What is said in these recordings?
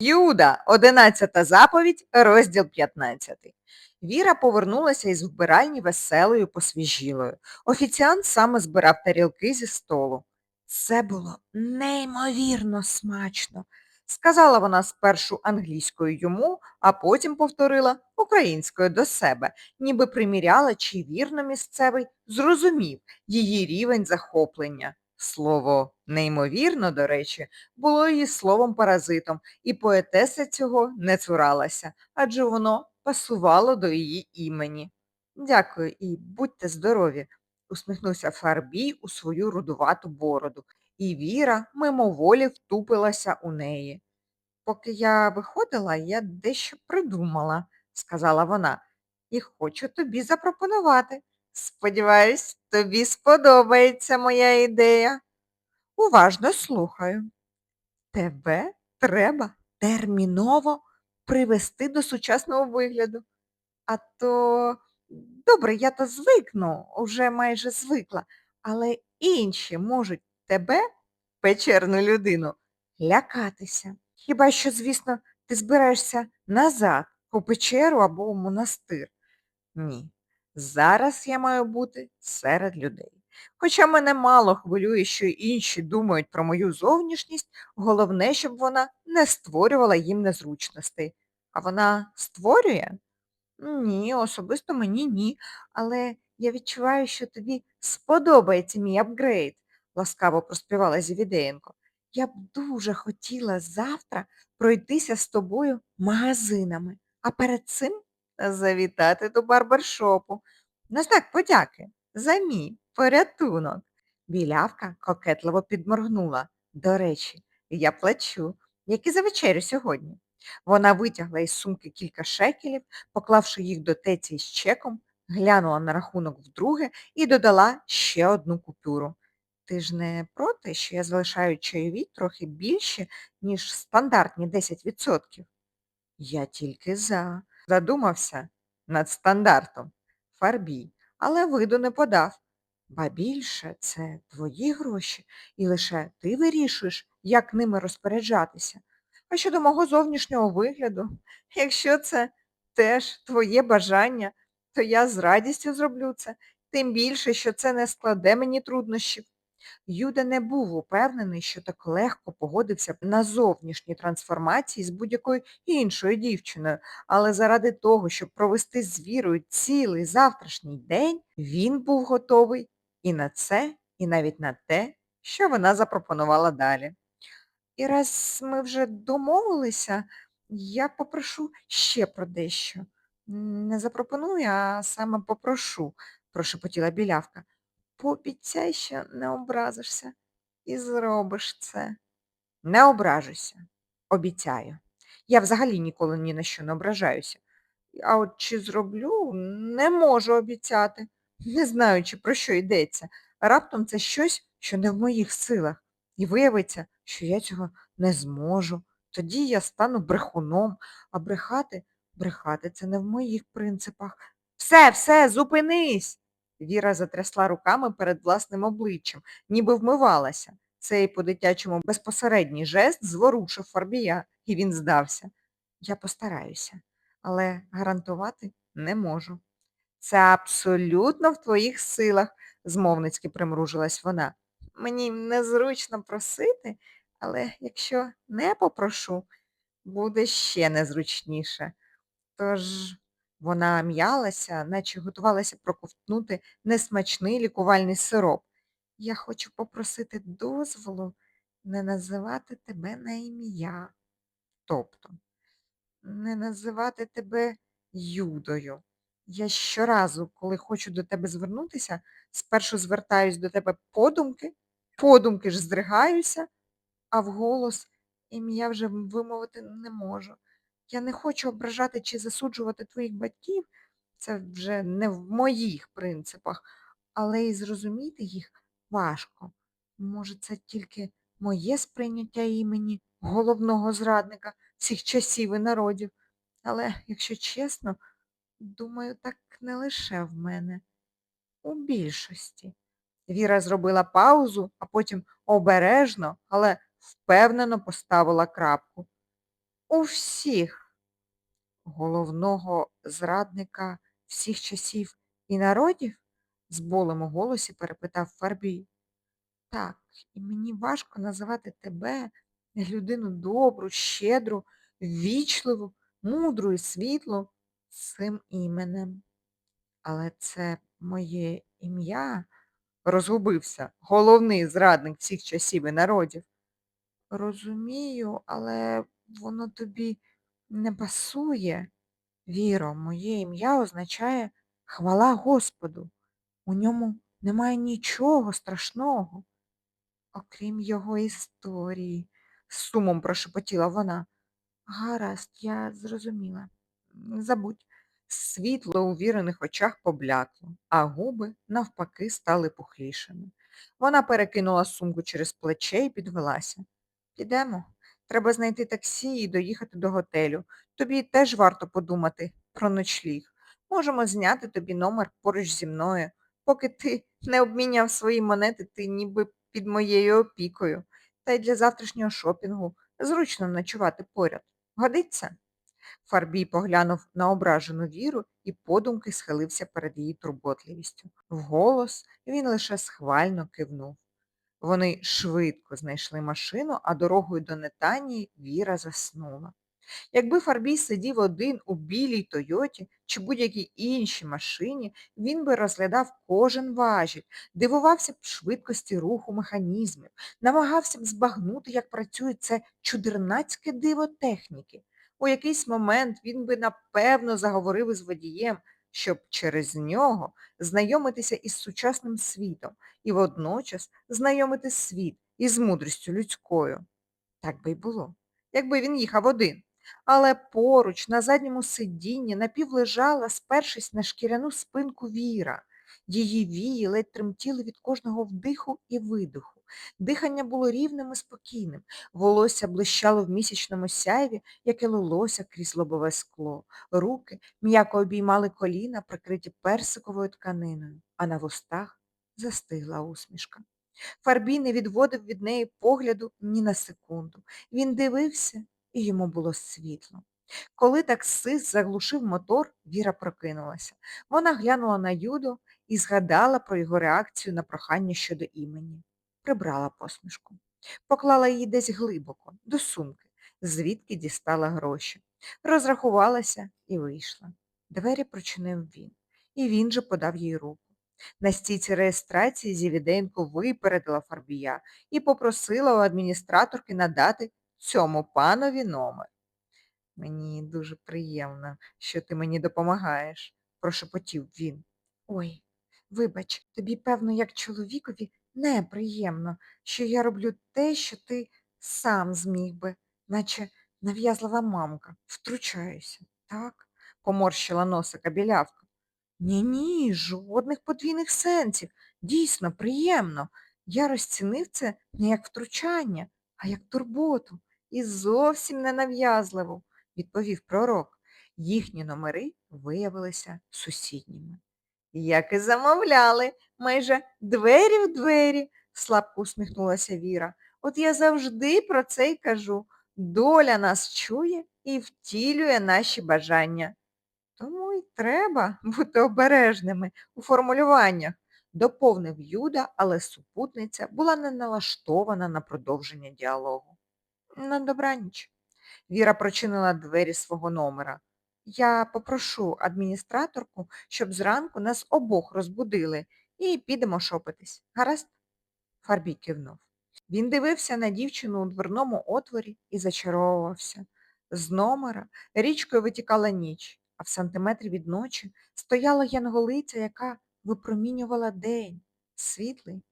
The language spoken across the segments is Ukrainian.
Юда, одинадцята заповідь, розділ 15. Віра повернулася із вбиральні веселою, посвіжілою. Офіціант саме збирав тарілки зі столу. Це було неймовірно смачно, сказала вона спершу англійською йому, а потім повторила українською до себе, ніби приміряла, чи вірно місцевий зрозумів її рівень захоплення. Слово неймовірно, до речі, було її словом-паразитом, і поетеса цього не цуралася, адже воно пасувало до її імені. Дякую і будьте здорові, усміхнувся Фарбій у свою рудувату бороду, і Віра мимоволі втупилася у неї. Поки я виходила, я дещо придумала, сказала вона, і хочу тобі запропонувати. Сподіваюсь, тобі сподобається моя ідея. Уважно слухаю. Тебе треба терміново привести до сучасного вигляду. А то, добре, я то звикну, уже майже звикла, але інші можуть тебе, печерну людину, лякатися. Хіба що, звісно, ти збираєшся назад у печеру або у монастир. Ні, зараз я маю бути серед людей. Хоча мене мало хвилює, що інші думають про мою зовнішність, головне, щоб вона не створювала їм незручностей. А вона створює? Ні, особисто мені ні. Але я відчуваю, що тобі сподобається мій апгрейд, ласкаво проспівала Зівідеєнко. Я б дуже хотіла завтра пройтися з тобою магазинами, а перед цим завітати до барбершопу. На знак подяки за мій порятунок. Білявка кокетливо підморгнула. До речі, я плачу, як і за вечерю сьогодні. Вона витягла із сумки кілька шекелів, поклавши їх до теці з чеком, глянула на рахунок вдруге і додала ще одну купюру. Ти ж не проти, що я залишаю чайові трохи більші, ніж стандартні 10%? Я тільки за. Задумався над стандартом. Фарбій, але виду не подав. Ба більше це твої гроші, і лише ти вирішуєш, як ними розпоряджатися. А щодо мого зовнішнього вигляду, якщо це теж твоє бажання, то я з радістю зроблю це, тим більше, що це не складе мені труднощів. Юда не був упевнений, що так легко погодився на зовнішні трансформації з будь-якою іншою дівчиною, але заради того, щоб провести з вірою цілий завтрашній день, він був готовий і на це, і навіть на те, що вона запропонувала далі. І раз ми вже домовилися, я попрошу ще про дещо. Не запропоную, а саме попрошу, прошепотіла білявка. Пообіцяй, що не образишся і зробиш це. Не ображуся, обіцяю. Я взагалі ніколи ні на що не ображаюся. А от чи зроблю, не можу обіцяти, не знаючи, про що йдеться. Раптом це щось, що не в моїх силах. І виявиться, що я цього не зможу. Тоді я стану брехуном, а брехати, брехати це не в моїх принципах. Все, все, зупинись. Віра затрясла руками перед власним обличчям, ніби вмивалася. Цей по-дитячому безпосередній жест зворушив Фарбія, і він здався. Я постараюся, але гарантувати не можу. Це абсолютно в твоїх силах, змовницьки примружилась вона. Мені незручно просити, але якщо не попрошу, буде ще незручніше. Тож вона м'ялася, наче готувалася проковтнути несмачний лікувальний сироп. Я хочу попросити дозволу не називати тебе на ім'я. Тобто, не називати тебе Юдою. Я щоразу, коли хочу до тебе звернутися, спершу звертаюсь до тебе подумки, подумки ж здригаюся, а вголос ім'я вже вимовити не можу. Я не хочу ображати чи засуджувати твоїх батьків, це вже не в моїх принципах, але і зрозуміти їх важко. Може, це тільки моє сприйняття імені головного зрадника всіх часів і народів. Але, якщо чесно, думаю, так не лише в мене, у більшості. Віра зробила паузу, а потім обережно, але впевнено поставила крапку. У всіх головного зрадника всіх часів і народів? з болем у голосі перепитав Фарбій. Так, і мені важко називати тебе людину добру, щедру, ввічливу, мудру і світлу цим іменем. Але це моє ім'я, розгубився головний зрадник всіх часів і народів. Розумію, але воно тобі не пасує. Віро, моє ім'я означає хвала Господу. У ньому немає нічого страшного, окрім його історії, з сумом прошепотіла вона. Гаразд, я зрозуміла. Забудь. Світло у вірених очах поблякло, а губи, навпаки, стали пухлішими. Вона перекинула сумку через плече і підвелася. Підемо. Треба знайти таксі і доїхати до готелю. Тобі теж варто подумати про ночліг. Можемо зняти тобі номер поруч зі мною. Поки ти не обміняв свої монети, ти ніби під моєю опікою. Та й для завтрашнього шопінгу зручно ночувати поряд. Годиться? Фарбій поглянув на ображену віру і подумки схилився перед її турботливістю. Вголос він лише схвально кивнув. Вони швидко знайшли машину, а дорогою до Нетанії Віра заснула. Якби Фарбій сидів один у білій Тойоті чи будь-якій іншій машині, він би розглядав кожен важіль, дивувався б швидкості руху механізмів, намагався б збагнути, як працює це чудернацьке диво техніки. У якийсь момент він би напевно заговорив із водієм, щоб через нього знайомитися із сучасним світом і водночас знайомити світ із мудрістю людською. Так би й було, якби він їхав один. Але поруч, на задньому сидінні, напівлежала, спершись на шкіряну спинку Віра. Її вії ледь тремтіли від кожного вдиху і видиху. Дихання було рівним і спокійним, волосся блищало в місячному сяйві, яке лилося крізь лобове скло. Руки м'яко обіймали коліна, прикриті персиковою тканиною, а на вустах застигла усмішка. Фарбій не відводив від неї погляду ні на секунду. Він дивився, і йому було світло. Коли таксист заглушив мотор, Віра прокинулася. Вона глянула на Юду і згадала про його реакцію на прохання щодо імені. Прибрала посмішку. Поклала її десь глибоко, до сумки, звідки дістала гроші. Розрахувалася і вийшла. Двері прочинив він. І він же подав їй руку. На стійці реєстрації Зівіденко випередила Фарбія і попросила у адміністраторки надати цьому панові номер. Мені дуже приємно, що ти мені допомагаєш, прошепотів він. Ой, вибач, тобі, певно, як чоловікові неприємно, що я роблю те, що ти сам зміг би, наче нав'язлива мамка, втручаюся, так? поморщила носика білявка. Ні-ні, жодних подвійних сенсів. Дійсно, приємно. Я розцінив це не як втручання, а як турботу. І зовсім не нав'язливо, відповів пророк. Їхні номери виявилися сусідніми. Як і замовляли, майже двері в двері, слабко усміхнулася Віра. От я завжди про це й кажу. Доля нас чує і втілює наші бажання. Тому й треба бути обережними у формулюваннях, доповнив Юда, але супутниця була не налаштована на продовження діалогу. На добраніч. Віра прочинила двері свого номера. Я попрошу адміністраторку, щоб зранку нас обох розбудили і підемо шопитись. Гаразд? Фарбій кивнув. Він дивився на дівчину у дверному отворі і зачаровувався. З номера річкою витікала ніч, а в сантиметрі від ночі стояла янголиця, яка випромінювала день, світлий,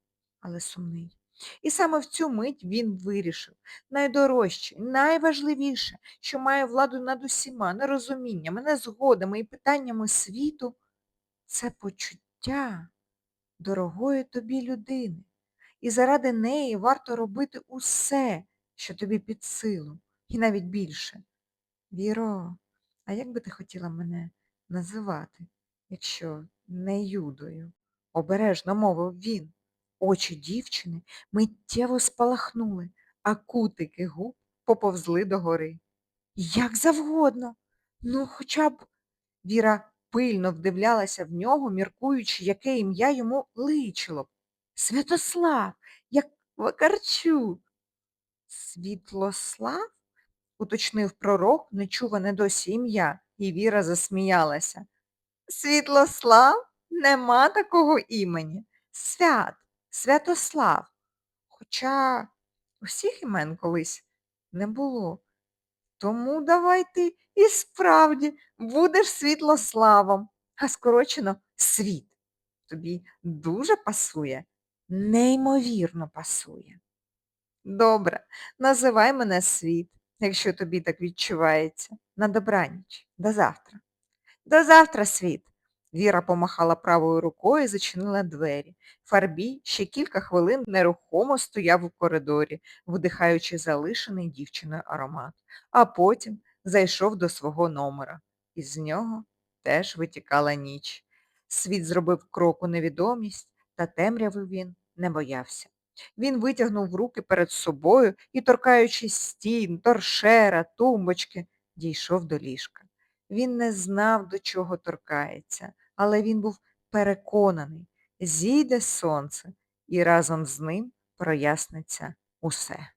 але сумний. І саме в цю мить він вирішив найдорожче, найважливіше, що має владу над усіма нерозуміннями, незгодами і питаннями світу, це почуття дорогої тобі людини. І заради неї варто робити усе, що тобі під силу, і навіть більше. Віро, а як би ти хотіла мене називати, якщо не Юдою? Обережно мовив він. Очі дівчини миттєво спалахнули, а кутики губ поповзли догори. Як завгодно. Ну, хоча б Віра пильно вдивлялася в нього, міркуючи, яке ім'я йому личило б. Святослав, як Вакарчук. Світлослав? уточнив пророк, нечуване досі ім'я, і Віра засміялася. Світлослав? Нема такого імені. Свят, Святослав. Хоча усіх імен колись не було. Тому давай ти і справді будеш Світлославом, а скорочено світ. Тобі дуже пасує, неймовірно пасує. Добре, називай мене світ, якщо тобі так відчувається. На добраніч. До завтра. До завтра, світ. Віра помахала правою рукою і зачинила двері. Фарбій ще кілька хвилин нерухомо стояв у коридорі, вдихаючи залишений дівчиною аромат, а потім зайшов до свого номера. Із нього теж витікала ніч. Світ зробив крок у невідомість, та темряви він не боявся. Він витягнув руки перед собою і, торкаючись стін, торшера, тумбочки, дійшов до ліжка. Він не знав, до чого торкається, але він був переконаний, зійде сонце, і разом з ним проясниться усе.